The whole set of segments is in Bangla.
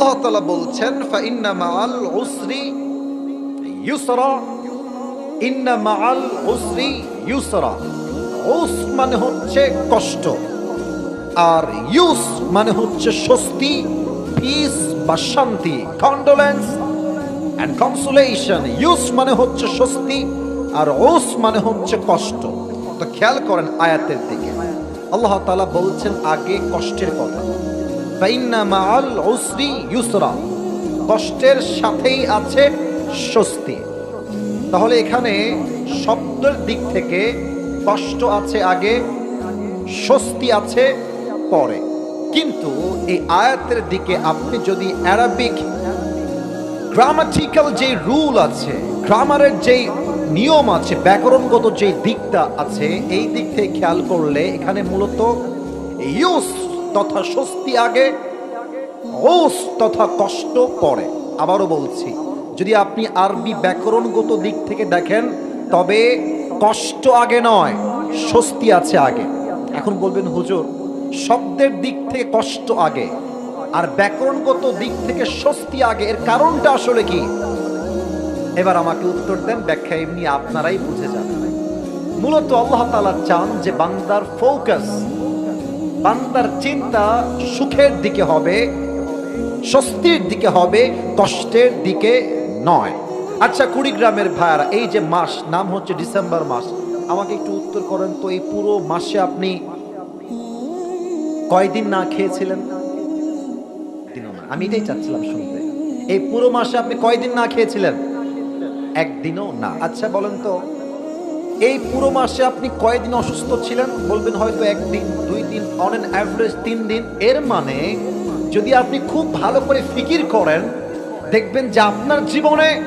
আল্লাহ তাআলা বলছেন ফাইন্না মাআল উসরি ইউসরা ইন্না মাআল উসরি ইউসরা। উস মানে হচ্ছে কষ্ট, আর ইউস মানে হচ্ছে স্বস্তি পিস বা শান্তি কন্ডোলেন্স অ্যান্ড কনসোলেশন ইউস মানে হচ্ছে স্বস্তি, আর ওস মানে হচ্ছে কষ্ট। তো খেয়াল করেন আয়াতের দিকে। আল্লাহ তাআলা বলছেন আগে কষ্টের কথা। কষ্টের সাথেই আছে স্বস্তি। তাহলে এখানে শব্দের দিক থেকে কষ্ট আছে আগে, স্বস্তি আছে পরে। কিন্তু এই আয়াতের দিকে আপনি যদি অ্যারাবিক গ্রামাটিক্যাল যে রুল আছে গ্রামারের যেই নিয়ম আছে, ব্যাকরণগত যে দিকটা আছে, এই দিক থেকে খেয়াল করলে এখানে মূলত ইউস তথা স্বস্তি আগে, হোস তথা কষ্ট পরে। আবারও বলছি, যদি আপনি আরবি ব্যাকরণগত দিক থেকে দেখেন, তবে কষ্ট আগে নয়, স্বস্তি আছে আগে। এখন বলবেন, হুজুর, শব্দের দিক থেকে কষ্ট আগে আর ব্যাকরণগত দিক থেকে স্বস্তি আগে, এর কারণটা আসলে কি? এবার আমাকে উত্তর দেন, ব্যাখ্যা এমনি আপনারাই বুঝে যান মূলত আল্লাহ তালা চান যে বাংলার ফোকাস বান্দার চিন্তা সুখের দিকে হবে, স্বস্তির দিকে হবে, কষ্টের দিকে নয়। আচ্ছা কুড়িগ্রামের ভাইয়ারা, এই যে মাস, নাম হচ্ছে ডিসেম্বর মাস, আমাকে একটু উত্তর করেন তো, এই পুরো মাসে আপনি কয়দিন না খেয়েছিলেন? আমি এটাই চাচ্ছিলাম শুনতে। এই পুরো মাসে আপনি কয়দিন না খেয়েছিলেন? একদিনও না। আচ্ছা বলেন তো এই পুরো মাসে আপনি কয়দিন অসুস্থ ছিলেন? বলবেন হয়তো একদিন, দুই দিন অন এন অ্যাভারেজ তিন দিন। এর মানে যদি আপনি খুব ভালো করে ফিকির করেন, দেখবেন যে আপনার জীবনে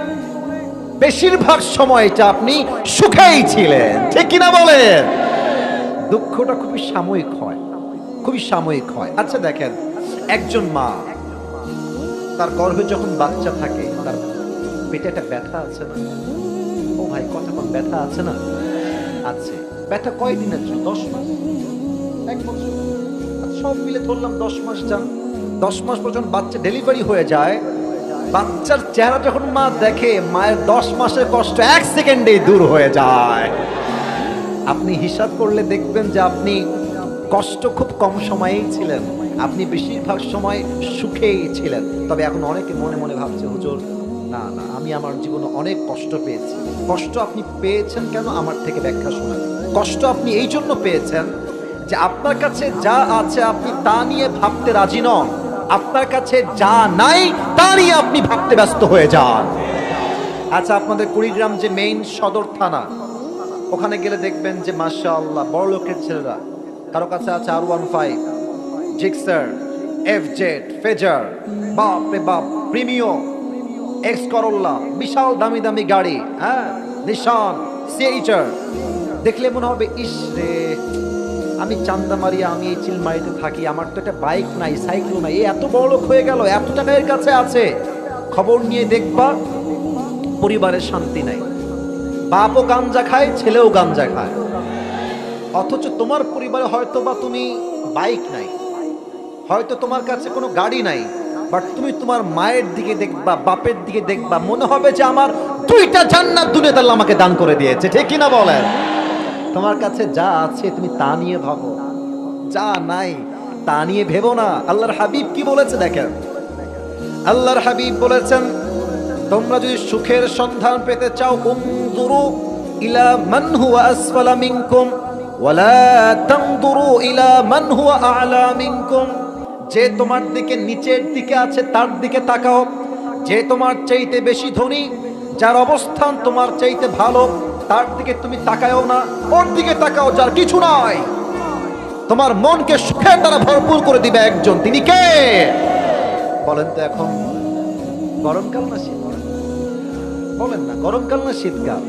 বেশিরভাগ সময়টা আপনি সুখেই ছিলেন। ঠিক কিনা বলেন? দুঃখটা খুবই সাময়িক হয়। খুবই সাময়িক হয়। আচ্ছা দেখেন, একজন মা, তার গর্ভে যখন বাচ্চা থাকে, তার পেটে একটা ব্যথা আছে না? ও ভাই কতক্ষণ ব্যথা আছে না? আছে। ব্যথা কয়দিনের জন্য? দশ মাস। এক বছর। আচ্ছা, সব মিলে ধরলাম দশ মাস যান। দশ মাস পর্যন্ত বাচ্চা ডেলিভারি হয়ে যায় বাচ্চার চেহারা যখন মা দেখে মায়ের দশ মাসের কষ্ট এক সেকেন্ডেই দূর হয়ে যায়। আপনি হিসাব করলে দেখবেন যে আপনি কষ্ট খুব কম সময়েই ছিলেন। আপনি বেশিরভাগ সময় সুখেই ছিলেন। তবে এখন অনেকে মনে মনে ভাবছে হুজুর না না, আমি আমার জীবনে অনেক কষ্ট পেয়েছি। কষ্ট আপনি পেয়েছেন কেন? আমার থেকে ব্যাখ্যা শোনান। কষ্ট আপনি এই জন্য পেয়েছেন যে আপনার কাছে যা আছে আপনি তা নিয়ে ভাবতে রাজি নন। আপনার কাছে যা নাই তা নিয়ে আপনি ভাবতে ব্যস্ত হয়ে যান। আচ্ছা আপনাদের কুড়িগ্রাম যে মেইন সদর থানা, ওখানে গেলে দেখবেন যে মাসা আল্লাহ বড় লোকের ছেলেরা। কারও কাছে আছে R one five Gixxer F Z Fazer বাপ রে বাপ প্রিমিও এক্স করল্লা বিশাল দামি দামি গাড়ি হ্যাঁ? নিশান সিএইচার দেখলে মনে হবে, ইস রে, আমি চান্দামারিয়া আমি এই চিলমারিতে থাকি, আমার তো একটা বাইক নাই সাইকেল নাই। এ, এত বড় লোক হয়ে গেল এত টাকা এর কাছে আছে। খবর নিয়ে দেখবা পরিবারের শান্তি নাই। বাপও গাঞ্জা খায়, ছেলেও গাঞ্জা খায়। অথচ তোমার পরিবারে হয়তো বা তুমি বাইক নাই, হয়তো তোমার কাছে কোনো গাড়ি নাই। বাট তুমি তোমার মায়ের দিকে দেখবা, বাপের দিকে দেখবা, মনে হবে যে আমার দুইটা জান্নাত দুনিয়া তাল্লাহ আমাকে দান করে দিয়েছে। ঠিক কিনা বলেন? তোমার কাছে যা আছে তুমি তা নিয়ে ভাবো। যা নাই, তা নিয়ে ভেবো না। আল্লাহর হাবিব কি বলেছে দেখেন? আল্লাহর হাবিব বলেছেন, তোমরা যদি সুখের সন্ধান পেতে চাও, উনজুরু ইলা মান হুয়া আসফালা মিনকুম, ওয়ালা তানজুরু ইলা মান হুয়া আ'লা মিনকুম। যে তোমার দিকে, নিচের দিকে আছে, তার দিকে তাকাও। যে তোমার চাইতে বেশি ধনী, যার অবস্থান তোমার চাইতে ভালো, তার দিকে তুমি তাকাও না। ওর দিকে তাকাও, যার কিছু নাই। তোমার মনকে সুখের দ্বারা ভরপুর করে দিবে একজন। তিনি কে? বলেন তো এখন, গরমকাল না শীতকাল বলেন না, গরমকাল না শীতকাল?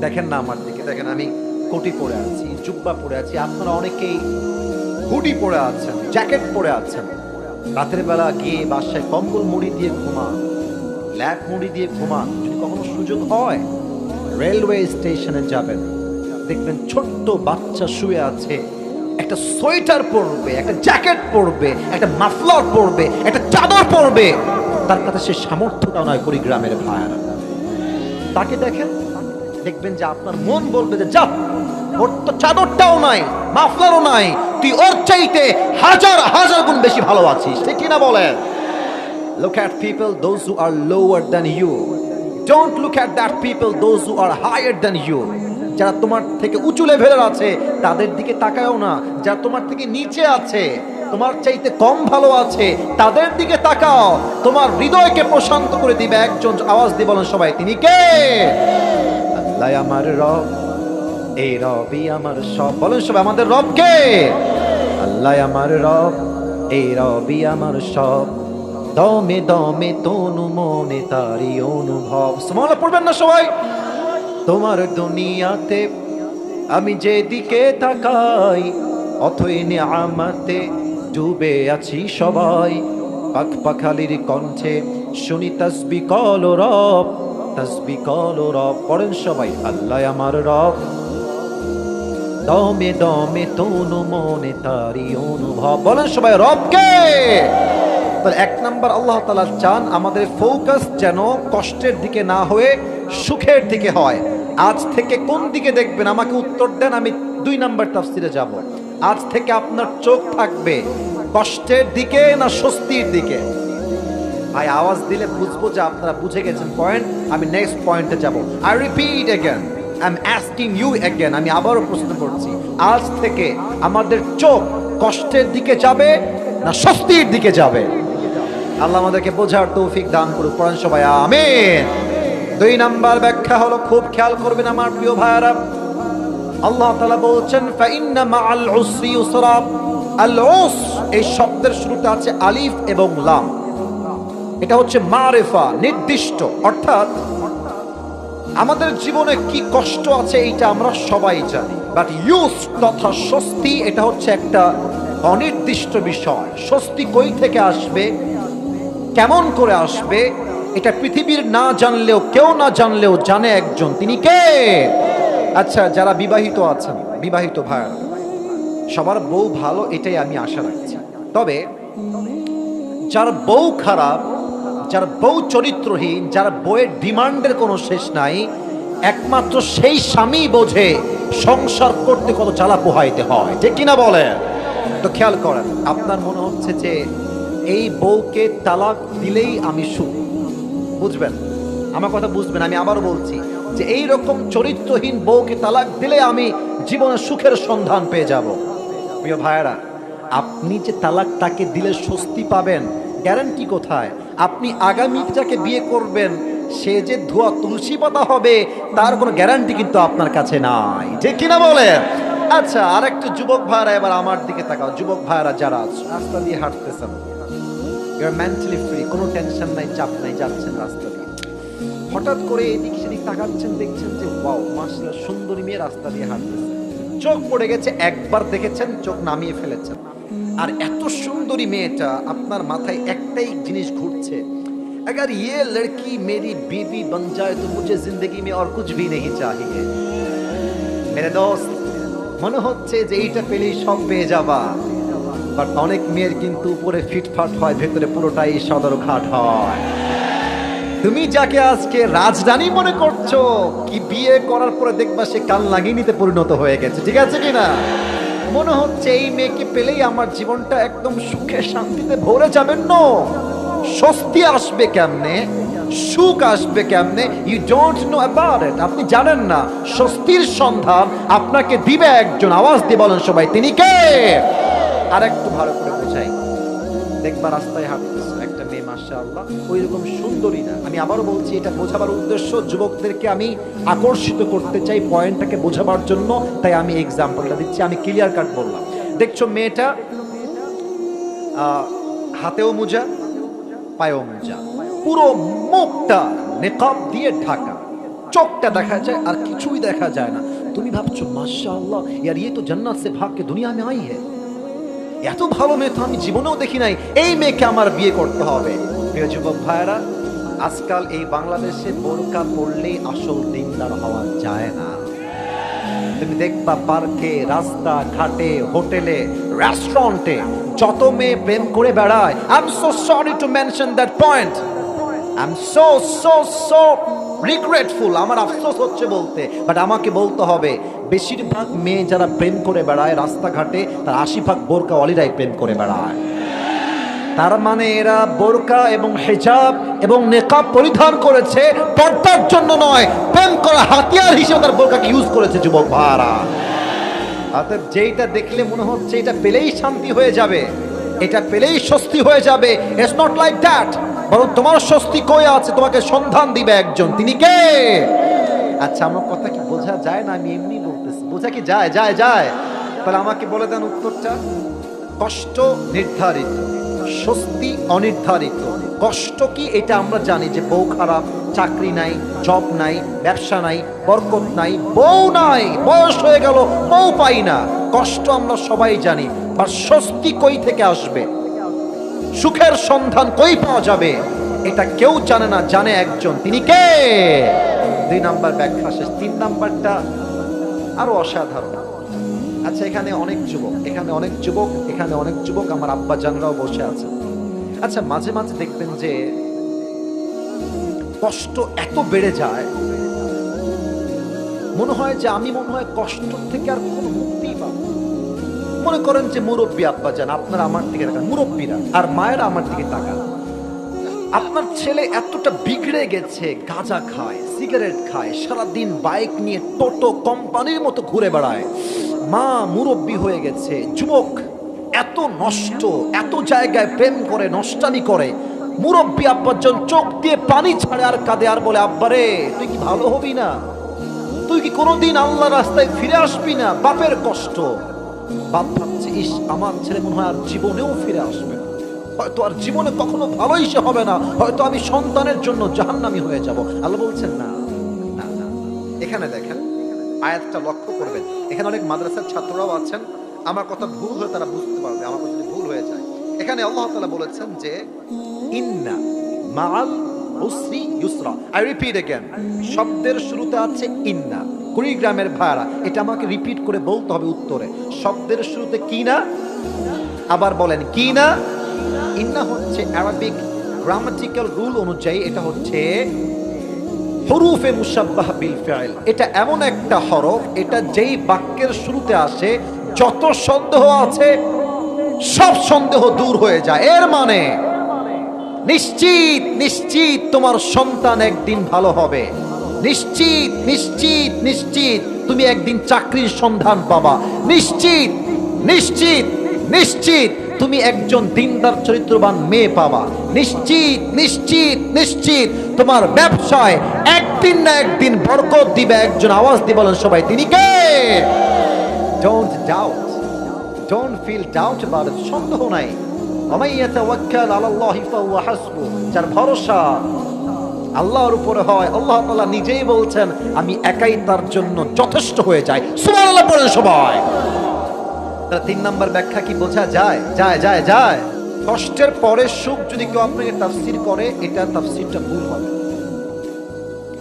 দেখেন না আমার দিকে, দেখেন আমি কোটি পরে আছি, জুব্বা পরে আছি। আপনারা অনেকেই হুডি পরে আছেন, জ্যাকেট পরে আছেন। রাতের বেলা গিয়ে বাসায় কম্বল মুড়ি দিয়ে ঘুমান ল্যাপ মুড়ি দিয়ে ঘুমান, যদি কখনো সুযোগ হয়, রেলওয়ে স্টেশনে যাবেন। দেখবেন ছোট্ট বাচ্চা শুয়ে আছে, একটা সোয়েটার পরবে, একটা জ্যাকেট পরবে, একটা মাফলার পরবে, একটা চাদর পরবে। তার কাছে সে সামর্থ্যটা নয় কুড়িগ্রামের ভাইয়ারা তাকে দেখেন, দেখবেন যে আপনার মন বলবে যে, যা ওর তো চাদরটাও নাই মাফলারও নাই। তুই ওর চাইতে হাজার হাজার গুণ বেশি ভালো আছিস। ঠিক কিনা বলেন? Look at people, those who are lower than you. Don't look at that people, those who are higher than you. যারা তোমার থেকে উঁচু লেভেলের আছে তাদের দিকে তাকায়ও না। যারা তোমার থেকে নিচে আছে তোমার চাইতে কম ভালো আছে তাদের দিকে তাকাও। তোমার হৃদয়কে প্রশান্ত করে দিবে একজন। আওয়াজ দিয়ে বলেন সবাই তিনি কে? আল্লাহ আমার রব। এই রবই আমার সব। বলেন সবাই, আমাদের রব কে আল্লাহ আমার রব, এই রবি আমার সব। দমে দমে তনু মনে তারি অনুভব। সমালা পড়বেন না সবাই? তোমার দুনিয়াতে আমি যেদিকে তাকাই, অথই আমাতে ডুবে আছি সবাই। পাখ পাখালির কণ্ঠে শুনি তসবি কল রব, তসবি কল রব। পড়েন সবাই, আল্লাহ আমার রব। দমে দমে তনু মনে তারি অনুভব। বলেন সবাই, রবকে! এক নম্বর আল্লাহ তালা চান আমাদের ফোকাস যেন কষ্টের দিকে না হয়ে সুখের দিকে হয়। আজ থেকে কোন দিকে দেখবেন? আমাকে উত্তর দেন, আমি দুই নম্বর তাফসিরে যাব। আজ থেকে আপনার চোখ থাকবে কষ্টের দিকে না স্বস্তির দিকে? ভাই, আওয়াজ দিলে বুঝব যে আপনারা বুঝে গেছেন পয়েন্ট আমি নেক্সট পয়েন্টে যাব। I repeat again I am you again আমি আবারও প্রশ্ন করছি, আজ থেকে আমাদের চোখ কষ্টের দিকে যাবে না স্বস্তির দিকে যাবে? আল্লাহ আমাদেরকে বোঝার তৌফিক দান করুক, পড়ান সবাই, আমিন। দুই নাম্বার ব্যাখ্যা হলো, খুব খেয়াল করবেন আমার প্রিয় ভাইয়ারা। আল্লাহ তালা বলছেন, ফাইন্না মা আল উসরি উসরা আল উস, এই শব্দের শুরুতে আছে আলিফ এবং লাম। এটা হচ্ছে মারেফা, নির্দিষ্ট, অর্থাৎ আমাদের জীবনে কি কষ্ট আছে এইটা আমরা সবাই জানি। বাট ইউজ তথা স্বস্তি, এটা হচ্ছে একটা অনির্দিষ্ট বিষয়। স্বস্তি কই থেকে আসবে? কেমন করে আসবে? এটা পৃথিবীর না জানলেও, কেউ না জানলেও জানে একজন। তিনি কে? আচ্ছা যারা বিবাহিত আছেন, বিবাহিত ভাইয়ারা, সবার বউ ভালো, এটাই আমি আশা রাখছি। তবে, যার বউ খারাপ যার বউ চরিত্রহীন, যার বউয়ের ডিমান্ডের কোনো শেষ নাই, একমাত্র সেই স্বামী বোঝে সংসার করতে কত চালা পোহাইতে হয়। ঠিক কিনা বলে তো খেয়াল করেন, আপনার মনে হচ্ছে যে এই বউকে তালাক দিলেই আমি সুখ। বুঝবেন? আমার কথা বুঝবেন, আমি আবারও বলছি যে এই রকম চরিত্রহীন বউকে তালাক দিলে আমি জীবনে সুখের সন্ধান পেয়ে যাব। প্রিয় ভাইয়েরা, আপনি যে তালাক তাকে দিলে স্বস্তি পাবেন, গ্যারান্টি কোথায়? আপনি আগামী যাকে বিয়ে করবেন, সে যে ধোয়া তুলসী পাতা হবে, তার কোনো গ্যারান্টি কিন্তু আপনার কাছে নাই। ঠিক কিনা বলেন? আচ্ছা আর একটা যুবক ভাইরা এবার আমার দিকে তাকাও। যুবক ভাইরা যারা রাস্তা দিয়ে হাঁটতেছেন মেন্টালি ফ্রি কোনো টেনশন নাই, চাপ নাই, যাচ্ছেন রাস্তা দিয়ে। হঠাৎ করে এদিক সেদিক তাকাচ্ছেন, দেখছেন যে ওয়াও মাসলা সুন্দরী মেয়ে রাস্তা দিয়ে হাঁটতেছে। চোখ পড়ে গেছে, একবার দেখেছেন, চোখ নামিয়ে ফেলেছেন। আর এত সুন্দরী মেয়েটা আপনার মাথায় একটাই জিনিস ঘুরছে अगर ये लड़की मेरी बीवी बन जाए तो मुझे जिंदगी में और कुछ भी नहीं चाहिए মেরে দোস্ত মনে হচ্ছে যে এইটা পেলেই সব পেয়ে যাবা বাট অনেক মেয়ের কিন্তু উপরে ফিটফাট হয় ভেতরে পুরোটাই সদর ঘাট হয় তুমি যাকে আজকে রাজধানী মনে করছো কি বিয়ে করার পরে দেখবা সে কাল নাগিনীতে পরিণত হয়ে গেছে ঠিক আছে কি না মনে হচ্ছে এই মেয়েকে পেলেই আমার জীবনটা একদম সুখে শান্তিতে ভরে যাবেন না স্বস্তি আসবে কেমনে? সুখ আসবে কেমনে? ইউ ডোন্ট নো অ্যাবাউট আপনি জানেন না। স্বস্তির সন্ধান আপনাকে দিবে একজন। আওয়াজ দিয়ে বলেন সবাই। তিনি কে? আর একটু ভালো করে বোঝাই। দেখবা রাস্তায় হাঁটতেছে, একটা মেয়ে মাসা আল্লাহ ওই রকম সুন্দরী না। আমি আবারও বলছি, এটা বোঝাবার উদ্দেশ্য, যুবকদেরকে আমি আকর্ষিত করতে চাই পয়েন্টটাকে বোঝাবার জন্য, তাই আমি এক্সাম্পলটা দিচ্ছি, আমি ক্লিয়ার কাট বললাম। দেখছ, মেয়েটা হাতেও মোজা, পায়েও মোজা, পুরো মুখটা নেকাব দিয়ে ঢাকা। চোখটা দেখা যায়, আর কিছুই দেখা যায় না। তুমি ভাবছ মাসা আল্লাহ ইয়ার ইয়ে তো জান্নাত সে ভাগ দুনিয়া মে আই হ্যায়। এত ভালো মেয়ে তো আমি জীবনেও দেখি নাই। এই মেয়েকে আমার বিয়ে করতে হবে। প্রিয় যুবক ভাইয়েরা, আজকাল এই বাংলাদেশে বোরকা পড়লেই আসল দিনদার হওয়া যায় না। তুমি দেখবা পার্কে রাস্তা ঘাটে হোটেলে রেস্টুরেন্টে যত মেয়ে প্রেম করে বেড়ায় I am so sorry to mention that point I am so so so regretful আমার আফসোস হচ্ছে বলতে বাট আমাকে বলতে হবে বেশিরভাগ মেয়ে যারা প্রেম করে বেড়ায় রাস্তাঘাটে, তার আশি ভাগ বোরকা অলিরাই প্রেম করে বেড়ায়। তার মানে এরা বোরকা এবং হেজাব এবং নেকাব পরিধান করেছে, পর্দার জন্য নয়, প্রেম করা হাতিয়ার হিসেবে তার বোরকাকে ইউজ করেছে যুবক ভাড়া অর্থাৎ যেইটা দেখলে মনে হচ্ছে এটা পেলেই শান্তি হয়ে যাবে, এটা পেলেই স্বস্তি হয়ে যাবে ইটস নট লাইক দ্যাট বরং তোমার স্বস্তি কই আছে? তোমাকে সন্ধান দিবে একজন। তিনি কে? আচ্ছা আমার কথা কি বোঝা যায় না? আমি এমনি বোঝা কি? যায় যায় যায়। তাহলে আমাকে বলে দেন উত্তরটা। কষ্ট নির্ধারিত, স্বস্তি অনির্ধারিত। কষ্ট কি? এটা আমরা জানি যে বউ খারাপ, চাকরি নাই জব নাই, ব্যবসা নাই, বরকত নাই, বউ নাই, বয়স হয়ে গেল, বউ পাই না। কষ্ট আমরা সবাই জানি বা স্বস্তি কই থেকে আসবে? সুখের সন্ধান কই পাওয়া যাবে? এটা কেউ জানে না, জানে একজন। তিনি কে? দুই নাম্বার ব্যাখ্যা শেষ। তিন নাম্বারটা আরও অসাধারণ। আচ্ছা এখানে অনেক যুবক, এখানে অনেক যুবক, এখানে অনেক যুবক, আমার আব্বা জানরাও বসে আছে। আচ্ছা মাঝে মাঝে দেখবেন যে কষ্ট এত বেড়ে যায়, মনে হয় যে আমি মনে হয় কষ্ট থেকে আর কোনো মুক্তি পাবো মনে করেন যে মুরব্বী আব্বা যান, আপনারা আমার দিকে তাকান, মুরব্বীরা, আর মায়েরা আমার দিকে তাকান। আপনার ছেলে এতটা বিগড়ে গেছে, গাঁজা খায়, সিগারেট খায়, সারাদিন বাইক নিয়ে টোটো কোম্পানির মতো ঘুরে বেড়ায়। মা মুরব্বী হয়ে গেছে, যুবক এত নষ্ট, এত জায়গায় প্রেম করে নষ্টানি করে। মুরব্বী আব্বাজন চোখ দিয়ে পানি ছাড়ে আর কাঁদে আর বলে, আব্বারে, তুই কি ভালো হবি না? তুই কি কোনোদিন আল্লাহ রাস্তায় ফিরে আসবি না? বাপের কষ্ট। বাপ ভাবছে, ইস, আমার ছেলে মনে হয় আর জীবনেও ফিরে আসবে না। হয়তো আর জীবনে কখনো ভালোই সে হবে না। হয়তো আমি সন্তানের জন্য জাহান্নামি হয়ে যাব। আল্লাহ বলছেন, না এখানে দেখেন, আয়াতটা লক্ষ্য করবেন। এখানে অনেক মাদ্রাসার ছাত্ররাও আছেন। আমার কথা ভুল হয়ে তারা বুঝতে পারবে, আমার কথা ভুল হয়ে যায়। এখানে আল্লাহ তালা বলেছেন যে, ইন্না মাল উসরি ইউসরা। আই রিপিট এগেন শব্দের শুরুতে আছে ইন্না। কুড়িগ্রামের ভাড়া। এটা আমাকে রিপিট করে বলতে হবে উত্তরে। শব্দের শুরুতে কি না? আবার বলেন, কি না? ইন্না হচ্ছে অ্যারাবিক গ্রামাটিক্যাল রুল অনুযায়ী এটা হচ্ছে হরুফে মুসাব্বাহ বিল ফাইল এটা এমন একটা হরফ, এটা যেই বাক্যের শুরুতে আসে, যত সন্দেহ আছে, সব সন্দেহ দূর হয়ে যায়। এর মানে নিশ্চিত নিশ্চিত তোমার সন্তান একদিন ভালো হবে। নিশ্চিত নিশ্চিত নিশ্চিত তুমি একদিন চাকরির সন্ধান পাবা। নিশ্চিত নিশ্চিত নিশ্চিত তুমি একজন দিনদার, চরিত্রবান মেয়ে পাবা। নিশ্চিত নিশ্চিত নিশ্চিত। তোমার ব্যবসায় একদিন না একদিন বরকত দিবে, একজন আওয়াজ দিয়ে বলেন সবাই, তিনি কে? Don't doubt don't feel doubt about সন্দেহ নাই। যার ভরসা আল্লাহর উপরে হয়। আল্লাহ তাআলা নিজেই বলছেন, আমি একাই তার জন্য যথেষ্ট হয়ে যাই। সুবহানাল্লাহ বলেন সবাই। তিন নম্বর ব্যাখ্যা কি বোঝা যায়? যায় যায় যায়। কষ্টের পরে সুখ যদি কেউ আপনাকে তাফসির করে, এটা তাফসিরটা ভুল হবে।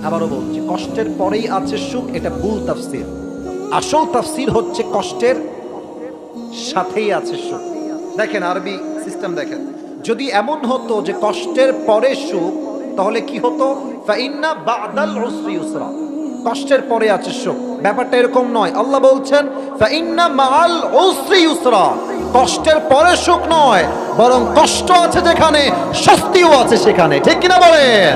আবারও বলছি কষ্টের পরেই আছে সুখ, এটা ভুল তাফসির। আসল তাফসির হচ্ছে কষ্টের সাথেই আছে সুখ। দেখেন, আরবি সিস্টেম দেখেন। যদি এমন হতো যে কষ্টের পরে সুখ, তাহলে কি হতো? ফাইন্না বাদাল ইউসরা কষ্টের পরে আছে সুখ। ব্যাপারটা এরকম নয়। আল্লাহ বলছেন কষ্টের পরে সুখ নয়, বরং কষ্ট আছে যেখানে, স্বস্তিও আছে সেখানে। ঠিক কিনা বলেন?